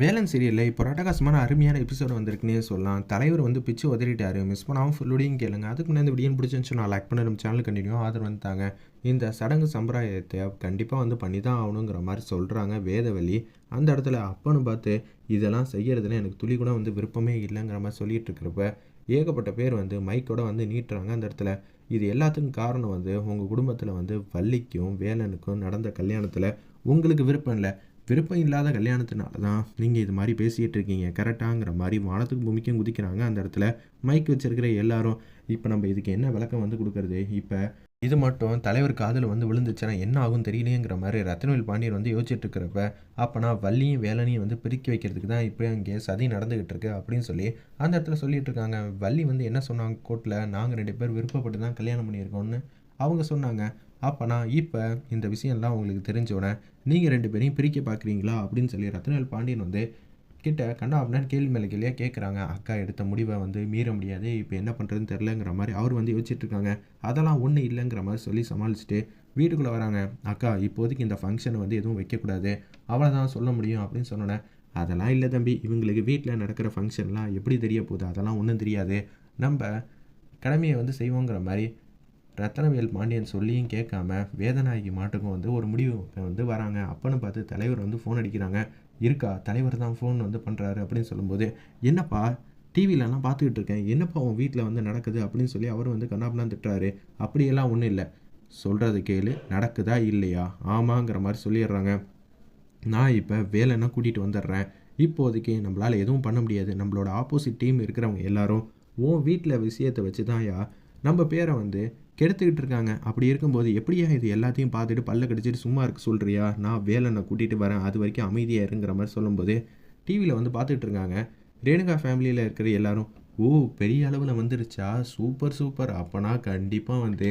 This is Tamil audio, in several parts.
வேலன் சீரியலில் இப்போ ராட்டகாசமான அருமையான எபிசோடு வந்திருக்குன்னே சொல்லலாம். தலைவர் வந்து பிச்சு உதறிட்டாரு. மிஸ் பண்ணாமல் ஃபுல்லோடையும் கேளுங்க. அதுக்கு முன்னாடி இந்த வீடியோ பிடிச்சிருந்துச்சு நான் லைக் பண்ண நம்ம சேனல் கண்டினியூ ஆதரவு வந்துட்டாங்க. இந்த சடங்கு சம்பிரதாயத்தை கண்டிப்பாக வந்து பண்ணி தான் ஆகணுங்கிற மாதிரி சொல்கிறாங்க வேதவழி அந்த இடத்துல அப்பன்னு பார்த்து இதெல்லாம் செய்யறதுல எனக்கு துளி கூட வந்து விருப்பமே இல்லைங்கிற மாதிரி சொல்லிட்டு இருக்கிறப்ப ஏகப்பட்ட பேர் வந்து மைக்கோட வந்து நீட்டுறாங்க அந்த இடத்துல. இது எல்லாத்துக்கும் காரணம் வந்து உங்கள் குடும்பத்தில் வந்து வள்ளிக்கும் வேலனுக்கும் நடந்த கல்யாணத்தில் உங்களுக்கு விருப்பம் இல்லை. விருப்பம் இல்லாத கல்யாணத்தினால தான் நீங்கள் இது மாதிரி பேசிகிட்டு இருக்கீங்க. கரெக்டாங்கிற மாதிரி வானத்துக்கு பூமிக்கும் குதிக்கிறாங்க அந்த இடத்துல. மைக் வச்சிருக்கிற எல்லாரும் இப்போ நம்ம இதுக்கு என்ன விளக்கம் வந்து கொடுக்குறது? இப்போ இது மட்டும் தலைவர் காதில் வந்து விழுந்துச்சுன்னா என்ன ஆகும் தெரியலையேங்கிற மாதிரி ரத்னவேல் பாண்டியர் வந்து யோசிச்சுட்டு இருக்கிறப்ப அப்போனா வள்ளியும் வேலனையும் வந்து பிரிக்க வைக்கிறதுக்கு தான் இப்போ இங்கே சதி நடந்துகிட்டு இருக்கு அப்படின்னு சொல்லி அந்த இடத்துல சொல்லிட்டு இருக்காங்க. வள்ளி வந்து என்ன சொன்னாங்க கோர்ட்டில் நாங்கள் ரெண்டு பேர் விருப்பப்பட்டு தான் கல்யாணம் பண்ணியிருக்கோம்னு அவங்க சொன்னாங்க. அப்போனா இப்போ இந்த விஷயம்லாம் உங்களுக்கு தெரிஞ்சோடனே நீங்கள் ரெண்டு பேரையும் பிரிக்க பார்க்குறீங்களா அப்படின்னு சொல்லி ரத்னவேல் பாண்டியன் வந்து கிட்ட கண்ணா அப்படின்னு கேள்வி மேலே கேள்வியாக கேட்குறாங்க அக்கா எடுத்த முடிவை வந்து மீற முடியாது. இப்போ என்ன பண்ணுறதுன்னு தெரிலங்கிற மாதிரி அவர் வந்து யோசிச்சுட்டு இருக்காங்க. அதெல்லாம் ஒன்றும் இல்லைங்கிற மாதிரி சொல்லி சமாளிச்சுட்டு வீட்டுக்குள்ளே வராங்க. அக்கா இப்போதைக்கு இந்த ஃபங்க்ஷனை வந்து எதுவும் வைக்கக்கூடாது. அவ்வளோதான் சொல்ல முடியும் அப்படின்னு சொன்னோன்னே அதெல்லாம் இல்லை தம்பி. இவங்களுக்கு வீட்டில் நடக்கிற ஃபங்க்ஷன்லாம் எப்படி தெரிய போகுது? அதெல்லாம் ஒன்றும் தெரியாது. நம்ம கடமையை வந்து செய்வோங்கிற மாதிரி ரத்தனவேல் பாண்டியன் சொல்லியும் கேட்காம வேதநாயகி மாட்டுக்கும் வந்து ஒரு முடிவு வந்து வராங்க. அப்பன்னு பார்த்து தலைவர் வந்து ஃபோன் அடிக்கிறாங்க. இருக்கா? தலைவர் தான் ஃபோன் வந்து பண்ணுறாரு அப்படின்னு சொல்லும்போது என்னப்பா டிவிலலாம் பார்த்துக்கிட்டு இருக்கேன். என்னப்பா உன் வீட்டில் வந்து நடக்குது? அப்படின்னு சொல்லி அவர் வந்து கண்ணாப்பெல்லாம் திட்டுறாரு. அப்படியெல்லாம் ஒன்றும் இல்லை. சொல்கிறது கேளு. நடக்குதா இல்லையா? ஆமாங்கிற மாதிரி சொல்லிடுறாங்க. நான் இப்போ வேலைன்னா கூட்டிகிட்டு வந்துடுறேன். இப்போதைக்கு நம்மளால் எதுவும் பண்ண முடியாது. நம்மளோட ஆப்போசிட் டீம் இருக்கிறவங்க எல்லாரும் உன் வீட்டில் விஷயத்தை வச்சு தான்யா நம்ம பேரை வந்து கெடுத்துக்கிட்டு இருக்காங்க. அப்படி இருக்கும்போது எப்படியா இது எல்லாத்தையும் பார்த்துட்டு பல்ல கடிச்சிட்டு சும்மா இருக்க சொல்கிறியா நான் வேலனை கூட்டிகிட்டு வரேன். அது வரைக்கும் அமைதியாக இருங்கிற மாதிரி சொல்லும்போது டிவியில் வந்து பார்த்துக்கிட்டு இருக்காங்க. ரேணுகா ஃபேமிலியில் இருக்கிற எல்லாரும் ஓ பெரிய அளவில் வந்துருச்சா? சூப்பர் சூப்பர் அப்போனா கண்டிப்பாக வந்து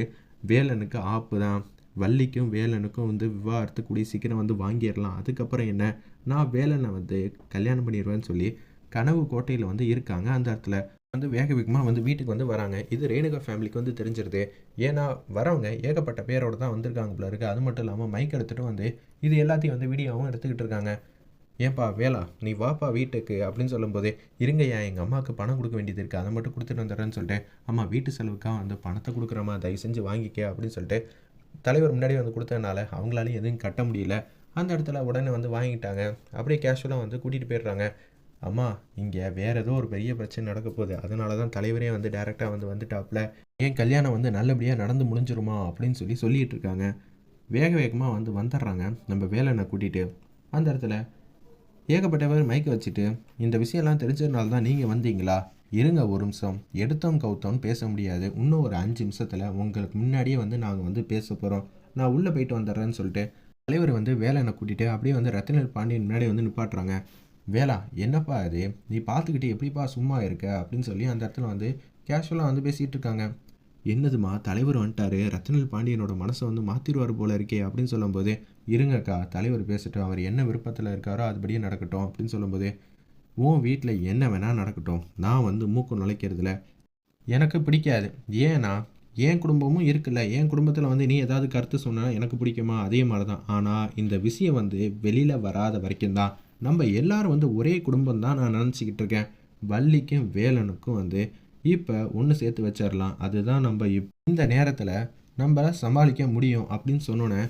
வேலனுக்கு ஆப்பு தான். வள்ளிக்கும் வேலனுக்கும் வந்து விவாகரத்து கூடிய சீக்கிரம் வந்து வாங்கிடலாம். அதுக்கப்புறம் என்ன? நான் வேலனை வந்து கல்யாணம் பண்ணிடுவேன்னு சொல்லி கனவு கோட்டையில் வந்து இருக்காங்க அந்த இடத்துல. வந்து வேக வேகமாக வந்து வீட்டுக்கு வந்து வராங்க. இது ரேணுகா ஃபேமிலிக்கு வந்து தெரிஞ்சிருது. ஏன்னா வரவங்க ஏகப்பட்ட பேரோட தான் வந்திருக்காங்க போல இருக்குது அது மட்டும் இல்லாமல் மைக் எடுத்துகிட்டு வந்து இது எல்லாத்தையும் வந்து வீடியோவும் எடுத்துக்கிட்டு இருக்காங்க. ஏன்பா வேலா நீ வாப்பா வீட்டுக்கு அப்படின்னு சொல்லும்போது இருங்கய்யா எங்கள் அம்மாவுக்கு பணம் கொடுக்க வேண்டியது இருக்குது அதை மட்டும் கொடுத்துட்டு வந்துடுறேன்னு சொல்லிட்டு அம்மா வீட்டு செலவுக்காக வந்து பணத்தை கொடுக்குறம்மா தயவு செஞ்சு வாங்கிக்க அப்படின்னு சொல்லிட்டு தலைவர் முன்னாடி வந்து கொடுத்ததுனால அவங்களாலையும் எதுவும் கட்ட முடியல. அந்த இடத்துல உடனே வந்து வாங்கிட்டாங்க. அப்படியே கேஷுவலாக வந்து கூட்டிகிட்டு போயிடுறாங்க. அம்மா இங்கே வேறு ஏதோ ஒரு பெரிய பிரச்சனை நடக்க போகுது. அதனால தான் தலைவரே வந்து டேரெக்டாக வந்து வந்துட்டாப்புல ஏன் கல்யாணம் வந்து நல்லபடியாக நடந்து முடிஞ்சிருமா அப்படின்னு சொல்லி சொல்லிகிட்டு இருக்காங்க. வேக வேகமாக வந்து வந்துடுறாங்க. நம்ம வேலனை கூட்டிகிட்டு அந்த இடத்துல ஏகப்பட்டவர் மைக்க வச்சுட்டு இந்த விஷயம்லாம் தெரிஞ்சதுனால தான் நீங்கள் வந்தீங்களா? இருங்க ஒரு நிமிஷம். எடுத்தோம் கவுத்தோம் பேச முடியாது. இன்னும் ஒரு அஞ்சு நிமிஷத்தில் உங்களுக்கு முன்னாடியே வந்து நாங்கள் வந்து பேச போகிறோம் நான் உள்ளே போயிட்டு வந்துடுறேன்னு சொல்லிட்டு தலைவர் வந்து வேலனை கூட்டிகிட்டு அப்படியே வந்து ரத்தினர் பாண்டியன் முன்னாடி வந்து நிப்பாட்டுறாங்க. வேலா என்னப்பா அது நீ பார்த்துக்கிட்டு எப்படிப்பா சும்மா இருக்க? அப்படின்னு சொல்லி அந்த இடத்துல வந்து கேஷுவலாக வந்து பேசிகிட்டு இருக்காங்க. என்னதுமா தலைவர் வந்துட்டாரு. ரத்னல் பாண்டியனோட மனசை வந்து மாற்றிடுவார் போல இருக்கே அப்படின்னு சொல்லும்போது இருங்கக்கா தலைவர் பேசட்டும் அவர் என்ன விருப்பத்தில் இருக்காரோ அதுபடியே நடக்கட்டும் அப்படின்னு சொல்லும்போது உன் வீட்டில் என்ன வேணால் நடக்கட்டும். நான் வந்து மூக்கு நுழைக்கிறதுல எனக்கு பிடிக்காது. ஏன்னா என் குடும்பமும் இருக்குல்ல. என் குடும்பத்தில் வந்து நீ ஏதாவது கருத்து சொன்னால் எனக்கு பிடிக்குமா? அதே மாதிரி தான் ஆனால் இந்த விஷயம் வந்து வெளியில் வராத வரைக்கும் தான் நம்ம எல்லாரும் வந்து ஒரே குடும்பம் தான் நான் நினச்சிக்கிட்டு இருக்கேன் வள்ளிக்கும் வேலனுக்கும் வந்து இப்போ ஒன்று சேர்த்து வச்சிடலாம். அதுதான் நம்ம இப் இந்த நேரத்தில் நம்ம சமாளிக்க முடியும் அப்படின்னு சொன்னோன்னே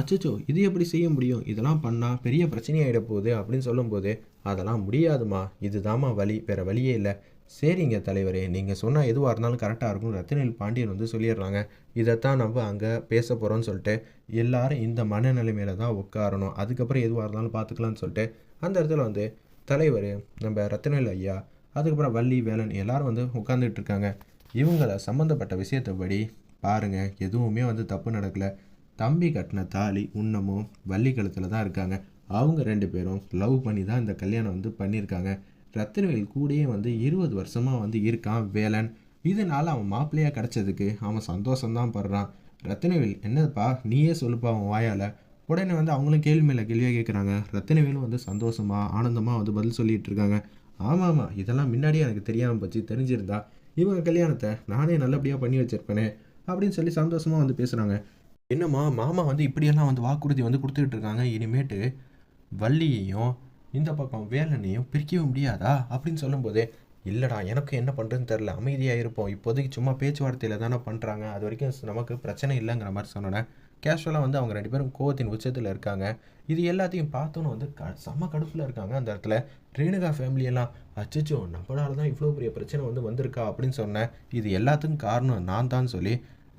அச்சச்சோ இது எப்படி செய்ய முடியும்? இதெல்லாம் பண்ணால் பெரிய பிரச்சனையாகிட போகுது அப்படின்னு சொல்லும்போது அதெல்லாம் முடியாதுமா. இதுதாம்மா வழி வேறு வழியே இல்லை. சரிங்க தலைவரே நீங்கள் சொன்னால் எதுவாக இருந்தாலும் கரெக்டாக இருக்கும் ரத்தினில் பாண்டியன் வந்து சொல்லிடுறாங்க. இதைத்தான் நம்ம அங்கே பேச போகிறோம்னு சொல்லிட்டு எல்லாரும் இந்த மனநிலைமையில தான் உட்காரணும். அதுக்கப்புறம் எதுவாக இருந்தாலும் பார்த்துக்கலாம்னு சொல்லிட்டு அந்த இடத்துல வந்து தலைவர் நம்ம ரத்தனவேல் ஐயா அதுக்கப்புறம் வள்ளி வேலன் எல்லாரும் வந்து உட்காந்துட்டு இருக்காங்க. இவங்கள சம்மந்தப்பட்ட விஷயத்தைப்படி பாருங்கள் எதுவுமே வந்து தப்பு நடக்கலை. தம்பி கட்டின தாலி உன்னமும் வள்ளி கழுத்தில் தான் இருக்காங்க. அவங்க ரெண்டு பேரும் லவ் பண்ணி தான் இந்த கல்யாணம் வந்து பண்ணியிருக்காங்க. ரத்தனவேல் கூடயே வந்து இருபது வருஷமாக வந்து இருக்கான் வேலன். இதனால் அவன் மாப்பிள்ளையாக கிடச்சதுக்கு அவன் சந்தோஷம்தான் படுறான். ரத்தனவேல் என்னப்பா நீயே சொல்லுப்பா அவன் வாயால். உடனே வந்து அவங்களும் கேள்வி மேலே கேள்வியாக கேட்குறாங்க ரத்தினவேலும் வந்து சந்தோஷமாக ஆனந்தமாக வந்து பதில் சொல்லிகிட்டு இருக்காங்க. ஆமாம் ஆமாம் இதெல்லாம் முன்னாடியே எனக்கு தெரியாமல் போச்சு தெரிஞ்சிருந்தா. இவங்க கல்யாணத்தை நானே நல்லபடியாக பண்ணி வச்சிருப்பேனே அப்படின்னு சொல்லி சந்தோஷமாக வந்து பேசுகிறாங்க என்னம்மா மாமா வந்து இப்படியெல்லாம் வந்து வாக்குறுதி வந்து கொடுத்துக்கிட்டு இருக்காங்க இனிமேட்டு வள்ளியையும் இந்த பக்கம் வேலனையும் பிரிக்கவும் முடியாதா? அப்படின்னு சொல்லும்போது இல்லைடா எனக்கு என்ன பண்ணுறதுன்னு தெரில அமைதியாக இருப்போம். இப்போதைக்கு சும்மா பேச்சுவார்த்தையில் தானே பண்ணுறாங்க அது வரைக்கும் நமக்கு பிரச்சனை இல்லைங்கிற மாதிரி சொன்னோன்னே கேஷுவலாக வந்து அவங்க ரெண்டு பேரும் கோவத்தின் உச்சத்தில் இருக்காங்க. இது எல்லாத்தையும் பார்த்தோன்னு வந்து க செம்ம கடுப்பில் இருக்காங்க அந்த இடத்துல. ரேணுகா ஃபேமிலியெல்லாம் அச்சச்சோ நம்மளால தான் இவ்வளோ பெரிய பிரச்சனை வந்து வந்திருக்கா அப்படின்னு சொன்னேன் இது எல்லாத்துக்கும் காரணம் நான் தான் சொல்லி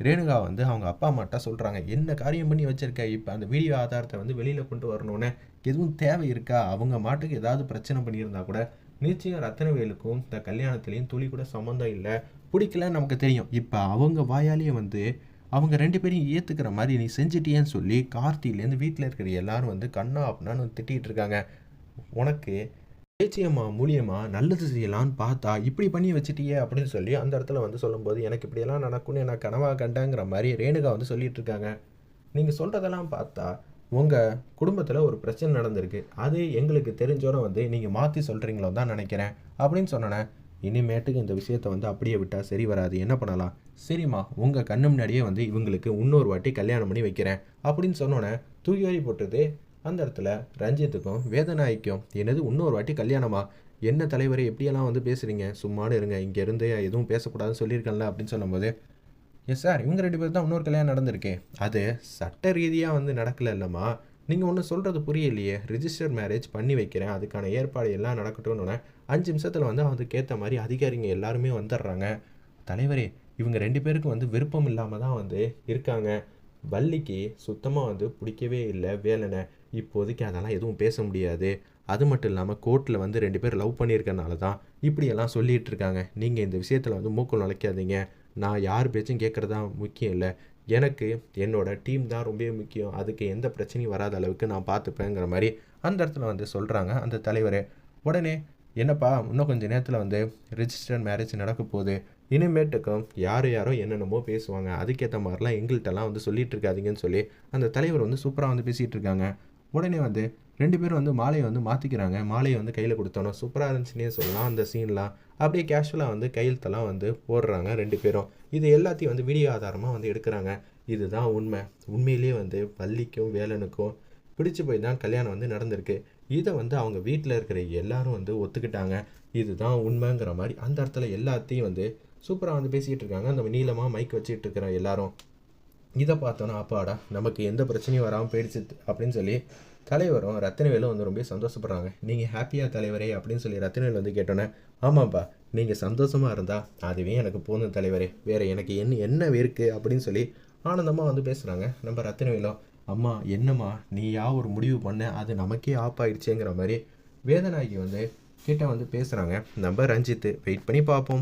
ரேணுகா வந்து அவங்க அப்பா அம்மாட்ட சொல்கிறாங்க என்ன காரியம் பண்ணி வச்சுருக்க? இப்போ அந்த வீடியோ ஆதாரத்தை வந்து வெளியில் கொண்டு வரணுன்னு எதுவும் தேவை இருக்கா? அவங்க மாட்டுக்கு ஏதாவது பிரச்சனை பண்ணியிருந்தா கூட நிச்சயம் ரத்தனவேலுக்கும் இந்த கல்யாணத்துலேயும் துளி கூட சம்மந்தம் இல்லை. பிடிக்கலன்னு நமக்கு தெரியும். இப்போ அவங்க வாயாலேயே வந்து அவங்க ரெண்டு பேரையும் ஏற்றுக்கிற மாதிரி நீ செஞ்சிட்டியேன்னு சொல்லி கார்த்திலேருந்து வீட்டில் இருக்கிற எல்லாரும் வந்து கண்ணா அப்படின்னு திட்டிகிட்டு இருக்காங்க. உனக்கு பேச்சியம்மா மூலியமா நல்லது செய்யலான்னு பார்த்தா இப்படி பண்ணி வச்சிட்டியே அப்படின்னு சொல்லி அந்த இடத்துல வந்து சொல்லும்போது எனக்கு இப்படியெல்லாம் நடக்கும்னு நான் கனவாக கண்டேங்கிற மாதிரி ரேணுகா வந்து சொல்லிட்டு இருக்காங்க. நீங்கள் சொல்கிறதெல்லாம் பார்த்தா உங்கள் குடும்பத்தில் ஒரு பிரச்சனை நடந்திருக்கு. அது எங்களுக்கு தெரிஞ்சோட வந்து நீங்கள் மாற்றி சொல்கிறீங்களோ தான் நினைக்கிறேன். அப்படின்னு சொன்னேன் இனிமேட்டுக்கு இந்த விஷயத்தை வந்து அப்படியே விட்டால் சரி வராது. என்ன பண்ணலாம்? சரிம்மா உங்கள் கண்ணு முன்னாடியே வந்து இவங்களுக்கு இன்னொரு வாட்டி கல்யாணம் பண்ணி வைக்கிறேன். அப்படின்னு சொன்னோன்னே தூக்கி வாரி போட்டது அந்த இடத்துல ரஞ்சித்துக்கும் வேதநாய்க்கும் என்னது இன்னொரு வாட்டி கல்யாணமா? என்ன தலைவரை எப்படியெல்லாம் வந்து பேசுகிறீங்க சும்மானு இருங்க இங்கேருந்து எதுவும் பேசக்கூடாதுன்னு சொல்லியிருக்கேன்ல அப்படின்னு சொல்லும்போது எஸ் சார் இவங்க ரெண்டு பேர் தான் இன்னொரு கல்யாணம் நடந்திருக்கே. அது சட்ட ரீதியாக வந்து நடக்கல இல்லைம்மா நீங்கள் ஒன்று சொல்கிறது புரியலையே. ரிஜிஸ்டர் மேரேஜ் பண்ணி வைக்கிறேன். அதுக்கான ஏற்பாடு எல்லாம் நடக்கட்டும்னு அஞ்சு நிமிஷத்தில் வந்து அதுக்கேற்ற மாதிரி அதிகாரிங்க எல்லாருமே வந்துடுறாங்க. தலைவரே இவங்க ரெண்டு பேருக்கும் வந்து விருப்பம் இல்லாமல் தான் வந்து இருக்காங்க. வள்ளிக்கு சுத்தமாக வந்து பிடிக்கவே இல்லை வேலனை. இப்போதைக்கு அதெல்லாம் எதுவும் பேச முடியாது. அது மட்டும் இல்லாமல் கோர்ட்டில் வந்து ரெண்டு பேர் லவ் பண்ணியிருக்கனால தான் இப்படியெல்லாம் சொல்லிகிட்டு இருக்காங்க. நீங்கள் இந்த விஷயத்தில் வந்து மூக்கம் நுழைக்காதீங்க. நான் யார் பேச்சும் கேட்குறதா முக்கியம் இல்லை. எனக்கு என்னோடய டீம் தான் ரொம்ப முக்கியம். அதுக்கு எந்த பிரச்சனையும் வராத அளவுக்கு நான் பார்த்துப்பேங்கிற மாதிரி அந்த இடத்துல வந்து சொல்கிறாங்க அந்த தலைவர் உடனே என்னப்பா இன்னும் கொஞ்சம் நேரத்தில் வந்து ரிஜிஸ்டர்ட் மேரேஜ் நடக்க போகுது. இனிமேட்டுக்கும் யார் யாரோ என்னென்னமோ பேசுவாங்க. அதுக்கேற்ற மாதிரிலாம் எங்கள்கிட்டலாம் வந்து சொல்லிட்டு இருக்காதீங்கன்னு சொல்லி அந்த தலைவர் வந்து சூப்பராக வந்து பேசிகிட்டு இருக்காங்க உடனே வந்து ரெண்டு பேரும் வந்து மாலையை வந்து மாற்றிக்கிறாங்க மாலையை வந்து கையில் கொடுத்தோன்னா சூப்பராக இருந்துச்சுன்னே சொல்லலாம் அந்த சீன்லாம் அப்படியே கேஷுவலாக வந்து கையெழுத்தெல்லாம் வந்து போடுறாங்க ரெண்டு பேரும். இது எல்லாத்தையும் வந்து வீடியோ ஆதாரமாக வந்து எடுக்கிறாங்க. இதுதான் உண்மை. உண்மையிலேயே வந்து பள்ளிக்கும் வேலனுக்கும் பிடிச்சு போய் தான் கல்யாணம் வந்து நடந்திருக்கு. இதை வந்து அவங்க வீட்டில் இருக்கிற எல்லாரும் வந்து ஒத்துக்கிட்டாங்க. இதுதான் உண்மைங்கிற மாதிரி அந்த இடத்துல எல்லாத்தையும் வந்து சூப்பராக வந்து பேசிகிட்டு இருக்காங்க. அந்த நீளமாக மைக் வச்சுட்டு இருக்கிற எல்லாரும். இதை பார்த்தோன்னா அப்பாடா நமக்கு எந்த பிரச்சனையும் வராமல் போயிடுச்சு அப்படின்னு சொல்லி தலைவரும் ரத்தினவேலும் வந்து ரொம்ப சந்தோஷப்படுறாங்க. நீங்கள் ஹாப்பியாக தலைவரே அப்படின்னு சொல்லி ரத்தினவேல் வந்து கேட்டோன்னே ஆமாப்பா நீங்கள் சந்தோஷமாக இருந்தால் அதுவே எனக்கு போதும் தலைவரே. வேறு எனக்கு என்ன என்ன இருக்குது அப்படின்னு சொல்லி ஆனந்தமாக வந்து பேசுகிறாங்க நம்ம ரத்தினவேலும் அம்மா என்னம்மா நீ யா ஒரு முடிவு பண்ண? அது நமக்கே ஆப் ஆயிடுச்சேங்கிற மாதிரி வேதநாயகி வந்து கிட்ட வந்து பேசுகிறாங்க நம்ம ரஞ்சித்து வெயிட் பண்ணி பார்ப்போம்.